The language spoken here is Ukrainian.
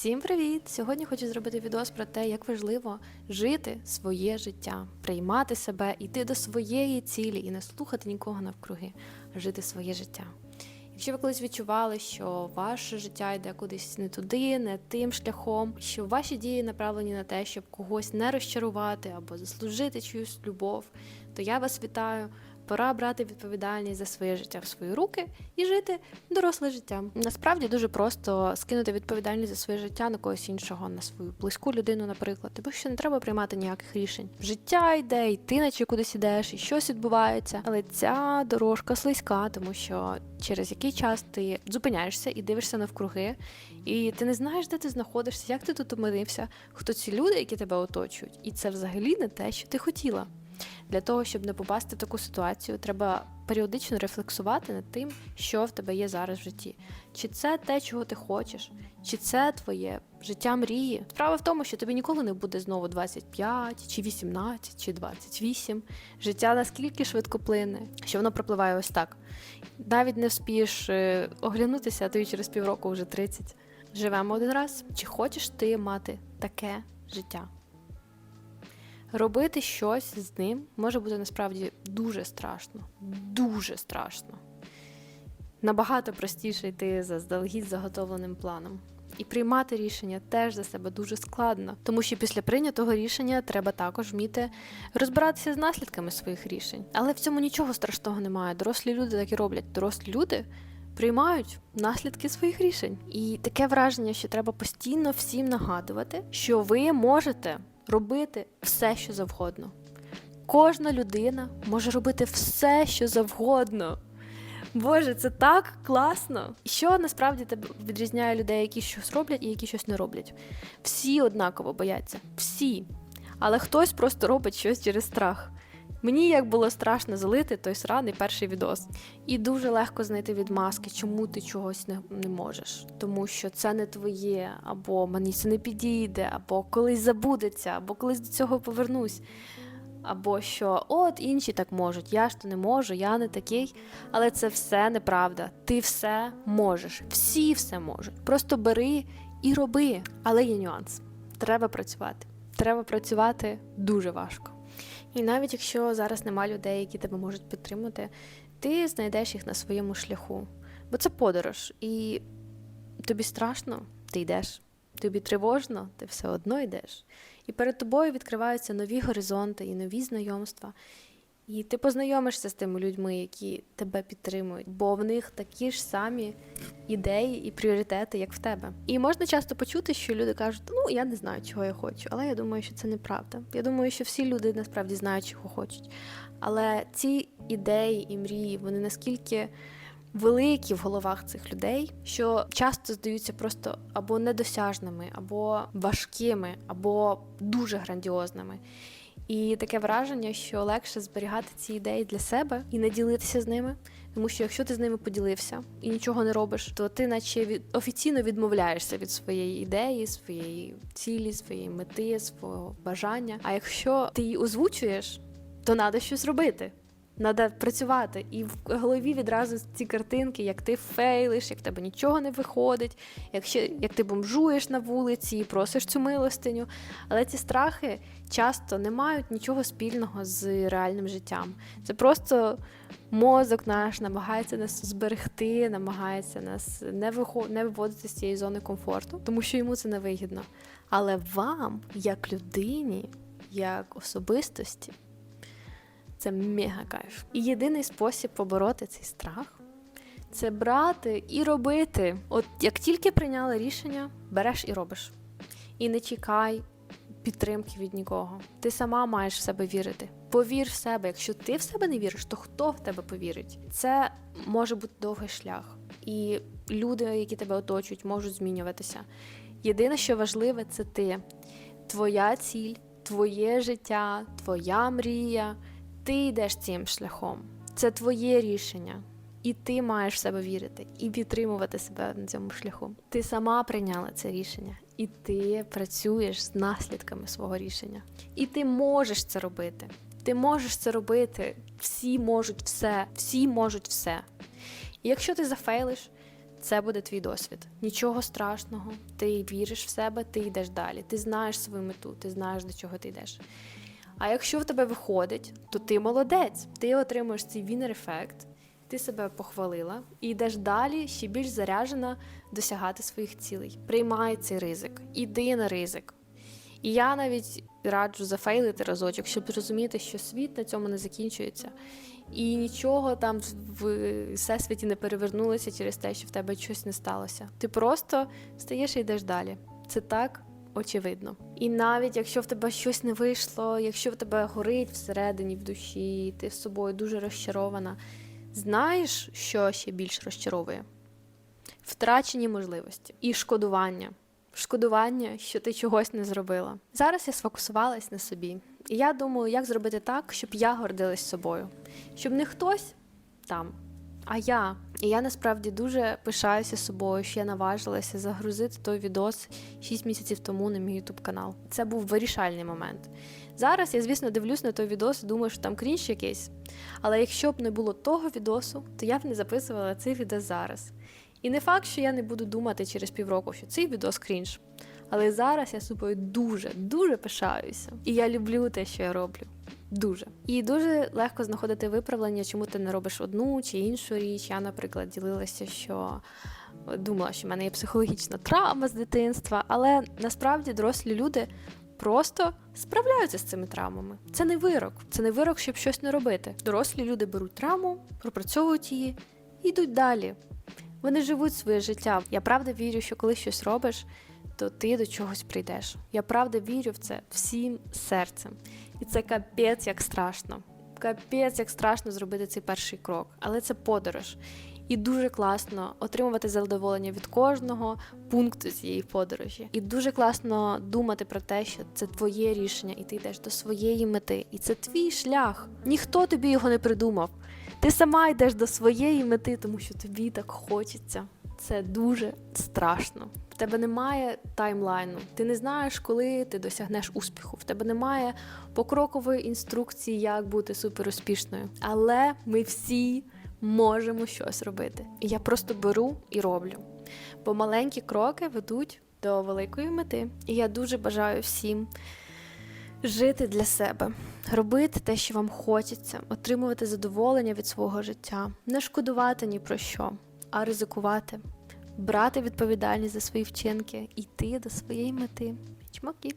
Всім привіт! Сьогодні хочу зробити відос про те, як важливо жити своє життя, приймати себе, йти до своєї цілі і не слухати нікого навкруги, а жити своє життя. Якщо ви колись відчували, що ваше життя йде кудись не туди, не тим шляхом, що ваші дії направлені на те, щоб когось не розчарувати або заслужити чиюсь любов, то я вас вітаю. Пора брати відповідальність за своє життя в свої руки і жити доросле життя. Насправді дуже просто скинути відповідальність за своє життя на когось іншого, на свою близьку людину, наприклад, тому що не треба приймати ніяких рішень. Життя йде, і ти наче кудись ідеш, і щось відбувається. Але ця дорожка слизька, тому що через який час ти зупиняєшся і дивишся навкруги, і ти не знаєш, де ти знаходишся, як ти тут опинився, хто ці люди, які тебе оточують, і це взагалі не те, що ти хотіла. Для того, щоб не попасти в таку ситуацію, треба періодично рефлексувати над тим, що в тебе є зараз в житті. Чи це те, чого ти хочеш, чи це твоє життя мрії. Справа в тому, що тобі ніколи не буде знову 25, чи 18, чи 28. Життя наскільки швидко плине, що воно пропливає ось так. Навіть не вспієш е, оглянутися, а тобі через півроку вже 30. Живемо один раз. Чи хочеш ти мати таке життя? Робити щось з ним може бути насправді дуже страшно. Дуже страшно. Набагато простіше йти заздалегідь заготовленим планом. І приймати рішення теж за себе дуже складно, тому що після прийнятого рішення треба також вміти розбиратися з наслідками своїх рішень. Але в цьому нічого страшного немає. Дорослі люди так і роблять. Дорослі люди приймають наслідки своїх рішень. І таке враження, що треба постійно всім нагадувати, що ви можете робити все, що завгодно. Кожна людина може робити все, що завгодно. Боже, це так класно. Що насправді тебе відрізняє людей, які щось роблять і які щось не роблять? Всі однаково бояться, всі. Але хтось просто робить щось через страх. Мені як було страшно залити той сраний перший відос. І дуже легко знайти відмазки, чому ти чогось не, не можеш. Тому що це не твоє, або мені це не підійде, або колись забудеться, або колись до цього повернусь. Або що от інші так можуть, я ж то не можу, я не такий. Але це все неправда. Ти все можеш, всі все можуть. Просто бери і роби. Але є нюанс. Треба працювати. Треба працювати дуже важко. І навіть якщо зараз нема людей, які тебе можуть підтримати, ти знайдеш їх на своєму шляху. Бо це подорож, і тобі страшно, ти йдеш. Тобі тривожно, ти все одно йдеш. І перед тобою відкриваються нові горизонти і нові знайомства. І ти познайомишся з тими людьми, які тебе підтримують, бо в них такі ж самі ідеї і пріоритети, як в тебе. І можна часто почути, що люди кажуть, ну я не знаю, чого я хочу, але я думаю, що це неправда. Я думаю, що всі люди насправді знають, чого хочуть. Але ці ідеї і мрії, вони наскільки великі в головах цих людей, що часто здаються просто або недосяжними, або важкими, або дуже грандіозними. І таке враження, що легше зберігати ці ідеї для себе і не ділитися з ними. Тому що якщо ти з ними поділився і нічого не робиш, то ти, наче від офіційно відмовляєшся від своєї ідеї, своєї цілі, своєї мети, свого бажання. А якщо ти її озвучуєш, то треба щось робити. Треба працювати, і в голові відразу ці картинки, як ти фейлиш, як в тебе нічого не виходить, як, ще, як ти бомжуєш на вулиці і просиш цю милостиню. Але ці страхи часто не мають нічого спільного з реальним життям. Це просто мозок наш намагається нас зберегти, намагається нас не виход... не виводити з цієї зони комфорту, тому що йому це не вигідно. Але вам, як людині, як особистості, це мега кайф. І єдиний спосіб побороти цей страх це брати і робити. От як тільки прийняли рішення, береш і робиш. І не чекай підтримки від нікого. Ти сама маєш в себе вірити. Повір в себе. Якщо ти в себе не віриш, то хто в тебе повірить? Це може бути довгий шлях. І люди, які тебе оточують, можуть змінюватися. Єдине, що важливе, це ти, твоя ціль, твоє життя, твоя мрія. Ти йдеш цим шляхом. Це твоє рішення. І ти маєш в себе вірити і підтримувати себе на цьому шляху. Ти сама прийняла це рішення, і ти працюєш з наслідками свого рішення. І ти можеш це робити. Ти можеш це робити. Всі можуть все, всі можуть все. І якщо ти зафейлиш, це буде твій досвід. Нічого страшного. Ти віриш в себе, ти йдеш далі. Ти знаєш свою мету, ти знаєш, до чого ти йдеш. А якщо в тебе виходить, то ти молодець. Ти отримуєш цей вінер-ефект, ти себе похвалила і йдеш далі, ще більш заряджена досягати своїх цілей. Приймай цей ризик, іди на ризик. І я навіть раджу зафейлити разочок, щоб зрозуміти, що світ на цьому не закінчується. І нічого там в всесвіті не перевернулося через те, що в тебе щось не сталося. Ти просто стаєш і йдеш далі. Це так очевидно. І навіть якщо в тебе щось не вийшло, якщо в тебе горить всередині в душі, ти з собою дуже розчарована, знаєш, що ще більш розчаровує? Втрачені можливості і шкодування. Шкодування, що ти чогось не зробила. Зараз я сфокусувалась на собі. І я думаю, як зробити так, щоб я гордилась собою, щоб не хтось там, а я. І я насправді дуже пишаюся собою, що я наважилася загрузити той відос 6 місяців тому на мій YouTube канал. Це був вирішальний момент. Зараз я, звісно, дивлюсь на той відос і думаю, що там крінж якийсь. Але якщо б не було того відосу, то я б не записувала цей відос зараз. І не факт, що я не буду думати через півроку, що цей відос крінж. Але зараз я собою дуже, дуже пишаюся. І я люблю те, що я роблю. Дуже. І дуже легко знаходити виправлення, чому ти не робиш одну чи іншу річ. Я, наприклад, ділилася, що думала, що в мене є психологічна травма з дитинства, але насправді дорослі люди просто справляються з цими травмами. Це не вирок, це не вирок, щоб щось не робити. Дорослі люди беруть травму, пропрацьовують її і йдуть далі. Вони живуть своє життя. Я правда вірю, що коли щось робиш, то ти до чогось прийдеш. Я правда вірю в це всім серцем. І це капець як страшно. Капець як страшно зробити цей перший крок. Але це подорож. І дуже класно отримувати задоволення від кожного пункту цієї подорожі. І дуже класно думати про те, що це твоє рішення, і ти йдеш до своєї мети. І це твій шлях. Ніхто тобі його не придумав. Ти сама йдеш до своєї мети, тому що тобі так хочеться. Це дуже страшно. В тебе немає таймлайну. Ти не знаєш, коли ти досягнеш успіху. В тебе немає покрокової інструкції, як бути суперуспішною. Але ми всі можемо щось робити. І я просто беру і роблю. Бо маленькі кроки ведуть до великої мети. І я дуже бажаю всім жити для себе, робити те, що вам хочеться, отримувати задоволення від свого життя, не шкодувати ні про що, а ризикувати, брати відповідальність за свої вчинки, йти до своєї мети. Чмоки!